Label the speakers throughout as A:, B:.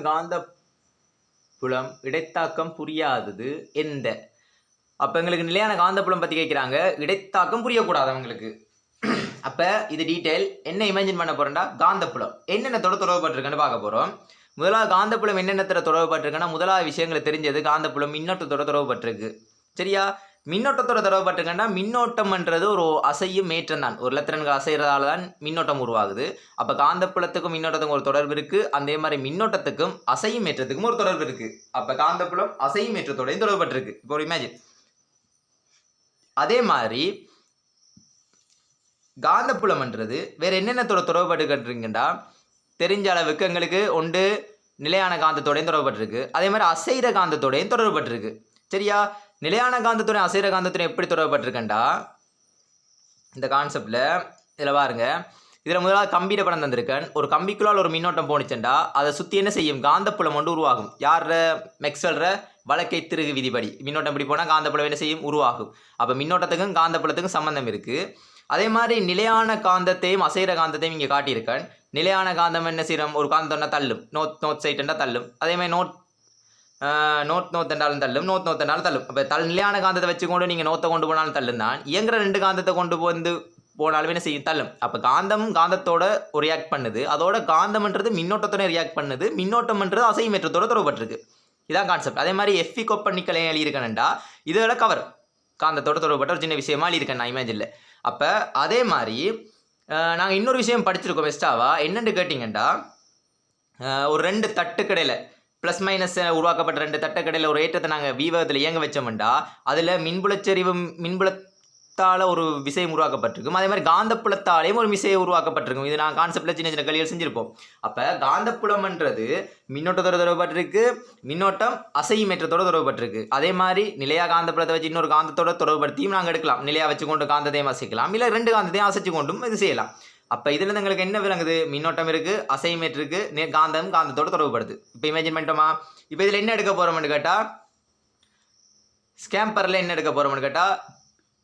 A: காந்த புலம் இடைத்தாக்கம் புரியாதது எந்த? அப்போ எங்களுக்கு நிலையான காந்தப்புலம் பற்றி கேட்குறாங்க இடைத்தாக்கம் புரியக்கூடாது அவங்களுக்கு. அப்போ இது டீட்டெயில் என்ன இமேஜின் பண்ண போகிறோம்டா காந்தப்புலம். என்னென்னத்தோட தொடர்புபட்டிருக்குன்னு பார்க்க போகிறோம் முதலாவது காந்தப்புலம் என்னென்னத்தோட தொடர்புபட்டிருக்குன்னா முதலாவது விஷயங்களை தெரிஞ்சது காந்தப்புலம் மின்னோட்டத்தோட தொடர்புபட்டிருக்கு. சரியா? மின்னோட்டத்தோட தொடர்புபட்டிருக்குன்னா மின்னோட்டம்ன்றது ஒரு அசையும் மேற்றம் தான். ஒரு இலத்திரன்கள் அசைகிறதால தான் மின்னோட்டம் உருவாகுது. அப்போ காந்தப்புலத்துக்கும் மின்னோட்டத்துக்கும் ஒரு தொடர்பு இருக்குது அதே மாதிரி மின்னோட்டத்துக்கும் அசையும் ஏற்றத்துக்கும் ஒரு தொடர்பு இருக்குது அப்போ காந்தப்புலம் அசையும் ஏற்றத்தோடையும் தொடர்பட்டிருக்கு இப்போ ஒரு இமேஜின் அதே மாதிரி காந்தப்புலம்ன்றது வேற என்னென்னத்தோட தொடர்பட்டுக்கிட்டுருங்கன்னா தெரிஞ்ச அளவுக்கு எங்களுக்கு ஒன்று நிலையான காந்தத்தோடையும் தொடர்பட்டிருக்கு அதே மாதிரி அசைகிற காந்தத்தோடையும் தொடர்பட்டிருக்கு சரியா? நிலையான காந்தத்துடன் அசைற காந்தத்துடன் எப்படி தொடர்புபட்டிருக்கேன்டா இந்த கான்செப்டில் இதில் பாருங்க. இதில் முதலாவது கம்பியிட படம் தந்திருக்கேன். ஒரு கம்பிக்குள்ளால் ஒரு மின்னோட்டம் போணுச்சுண்டா. அதை சுற்றி என்ன செய்யும்? காந்தப்புலம் ஒன்று உருவாகும். யார மெக்ஸ்வெல்ற வழக்கை திருகு விதிப்படி. மின்னோட்டம் இப்படி போனால் காந்தப்புலம் என்ன செய்யும்? உருவாகும். அப்போ மின்னோட்டத்துக்கும் காந்தப்புலத்துக்கும் சம்மந்தம் இருக்குது அதே மாதிரி நிலையான காந்தத்தையும் அசைர காந்தத்தையும் இங்கே காட்டியிருக்கேன். நிலையான காந்தம் என்ன செய்யறோம் ஒரு காந்தம்னா தள்ளும். நோத் நோத் சைட்டுன்னா தள்ளும். அதே மாதிரி நோட் ஆஹ் நோத்தண்டாலும் தள்ளும் நோத் நோத்தண்டாலும் தள்ளும். அப்போ தல் நிலையான காந்தத்தை வச்சுக்கொண்டு நீங்கள் நோத்தை கொண்டு போனாலும் தள்ளும் தான். இயங்குற ரெண்டு காந்தத்தை கொண்டு வந்து போனாலும் என்ன செய்யும்? தள்ளும். அப்போ காந்தம் காந்தத்தோட ரியாக்ட் பண்ணுது. அதோட காந்தம்ன்றது மின்னோட்டத்தோட ரியாக்ட் பண்ணுது. மின்னோட்டம்ன்றது அசைமேற்றத்தோட தொடர்பட்டிருக்கு. இதான் கான்செப்ட் அதே மாதிரி எஃபி கொப்பனிக்கலை எழுதியிருக்கேன்டா இதோட கவர் காந்தத்தோட தொடர்பட்ட ஒரு சின்ன விஷயமா எழுதியிருக்கேன் நான் இமேஜில் அப்போ அதே மாதிரி நாங்கள் இன்னொரு விஷயம் படிச்சிருக்கோம் பெஸ்ட்டாவா என்னென்னு கேட்டிங்கன்னா ஒரு ரெண்டு தட்டுக்கடையில் ப்ளஸ் மைனஸ் உருவாக்கப்பட்ட ரெண்டு தட்டக்கடையில் ஒரு ஏற்றத்தை நாங்கள் வீவகத்தில் இயங்க வச்சோம்டா. அதில் மின்புலச்சரிவு மின்புலத்தால் ஒரு விஷயம் உருவாக்கப்பட்டிருக்கும். அதே மாதிரி காந்தப்புலத்தாலேயும் ஒரு விஷயம் உருவாக்கப்பட்டிருக்கும். இது நான் கான்செப்டில் சின்ன சின்ன கலிகள் செஞ்சுருப்போம். அப்போ காந்தப்புலம்ன்றது மின்னோட்டத்தோட தொடர்பட்டிருக்கு மின்னோட்டம் அசைமேற்றத்தோட தொடர்பட்டிருக்கு அதே மாதிரி நிலையா காந்தப்புலத்தை வச்சு இன்னொரு காந்தத்தோட தொடர்படுத்தியும் நாங்கள் எடுக்கலாம். நிலையாக வச்சு கொண்டு காந்தத்தையும் அசைக்கலாம். இல்லை ரெண்டு காந்தத்தையும் அசைச்சு கொண்டும் இது செய்யலாம். அப்போ இதில் எங்களுக்கு என்ன விளங்குது? மின்னோட்டம் இருக்குது அசைன்மெண்ட் இருக்குது நே காந்தம் காந்தத்தோட தொடர்புபடுது. இப்போ இமேஜின் பண்ணிட்டோமா? இப்போ இதில் என்ன எடுக்க போகிறோம்னு கேட்டால் ஸ்கேம்பரில் என்ன எடுக்க போகிறோம்னு கேட்டால்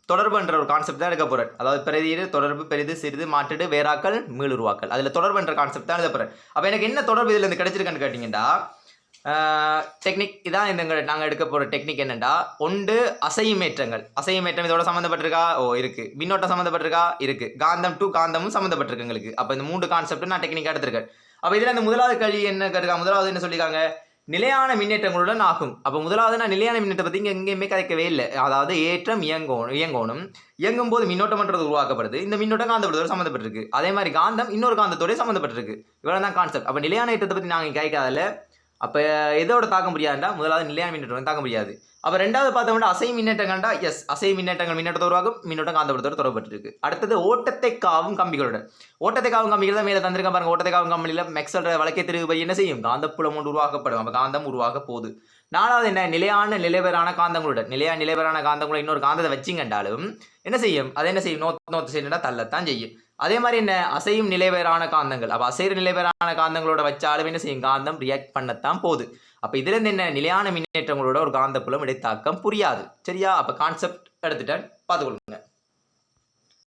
A: தொடர்புன்ற ஒரு கான்செப்ட் தான் எடுக்க போகிறேன் அதாவது பெரிய தொடர்பு பெரிது சிறிது மாட்டுடு வேறாக்கள் மீளுருவாக்கள் அதில் தொடர்புன்ற கான்செப்ட் தான் எழுத போகிறேன் அப்போ எனக்கு என்ன தொடர்பு இதில் இருந்து கிடைச்சிருக்குன்னு கேட்டிங்கன்னா டெக்னிக் இதான் இந்த நாங்கள் எடுக்க போகிற டெக்னிக் என்னென்னா ஒன்று அசையுமேற்றங்கள். அசையுமேற்றம் இதோட சம்மந்தப்பட்டிருக்கா? ஓ இருக்குது மின்னோட்டம் சம்மந்தப்பட்டிருக்கா? இருக்குது காந்தம் டு காந்தமும் சம்மந்தப்பட்டிருக்கு எங்களுக்கு. அப்போ இந்த மூன்று கான்செப்ட் நான் டெக்னிக்காக எடுத்திருக்கேன். அப்போ இதில் அந்த முதலாவது கல்வி என்ன கேட்டிருக்கா? முதலாவது என்ன சொல்லியிருக்காங்க? நிலையான மின்னேற்றங்களுடன் ஆகும். அப்போ முதலாவது நான் நிலையான மின்னேற்றம் பற்றி இங்கே எங்கேயுமே கதைக்கவே இல்லை. அதாவது ஏற்றம் இயங்கணும் இயங்கணும். இயங்கும் போது மின்னோட்டம்ன்றது உருவாக்கப்படுது. இந்த மின்னோட்டம் காந்தப்பட்டதோடு சம்மந்தப்பட்டிருக்கு. அதே மாதிரி காந்தம் இன்னொரு காந்தத்தோடய சம்மந்தப்பட்டிருக்கு. இவ்வளோ தான் கான்செப்ட் அப்போ நிலையான ஏற்றத்தை பற்றி நாங்கள் கேட்காதல அப்போ எதோட தாக்க முடியாதுண்டா முதலாவது நிலையான மின்னோட்டம் தாக்க முடியாது. அப்போ ரெண்டாவது பார்த்தோம்னா அசை மின்னேற்றங்கள்டா எஸ் அசை மின்னேற்றங்கள் மின்னோட்டத்தை உருவாகும் மின்னோட்டம் காந்தப்படத்தோடு தொடர்பட்டிருக்கு அடுத்தது ஓட்டத்தை காவும் கம்பிகளோட ஓட்டத்தை காவும் கம்பிகள் தான் மேலே தந்திருக்க பாருங்க ஓட்டத்தை காவும் கம்பியில் மெக்சல்ற வழக்கை திருப்பி என்ன செய்யும்? காந்தப்புலம் ஒன்று உருவாக்கப்படும். அப்போ காந்தம் உருவாக போகுது. நாலாவது என்ன? நிலையான நிலைபெறான காந்தங்களோட நிலையான நிலைபெறான காந்தங்களோட இன்னொரு காந்தத்தை வச்சிங்கண்டாலும் என்ன செய்யும்? அதை என்ன செய்யும்? நோத் நோத்து செய்யணும்னா தள்ளத்தான் செய்யும். அதே மாதிரி என்ன? அசையும் நிலைவேறான காந்தங்கள். அப்போ அசைற நிலைவேறான காந்தங்களோட வச்சாலும் என்ன செய்யும்? காந்தம் ரியாக்ட் பண்ணத்தான் போகுது. அப்போ இதுலேருந்து என்ன? நிலையான மின்னேற்றங்களோட ஒரு காந்தப்புலம் இடைத்தாக்கம் புரியாது. சரியா? அப்போ கான்செப்ட் எடுத்துட்டேன். பார்த்துக்கொள்ளுங்க.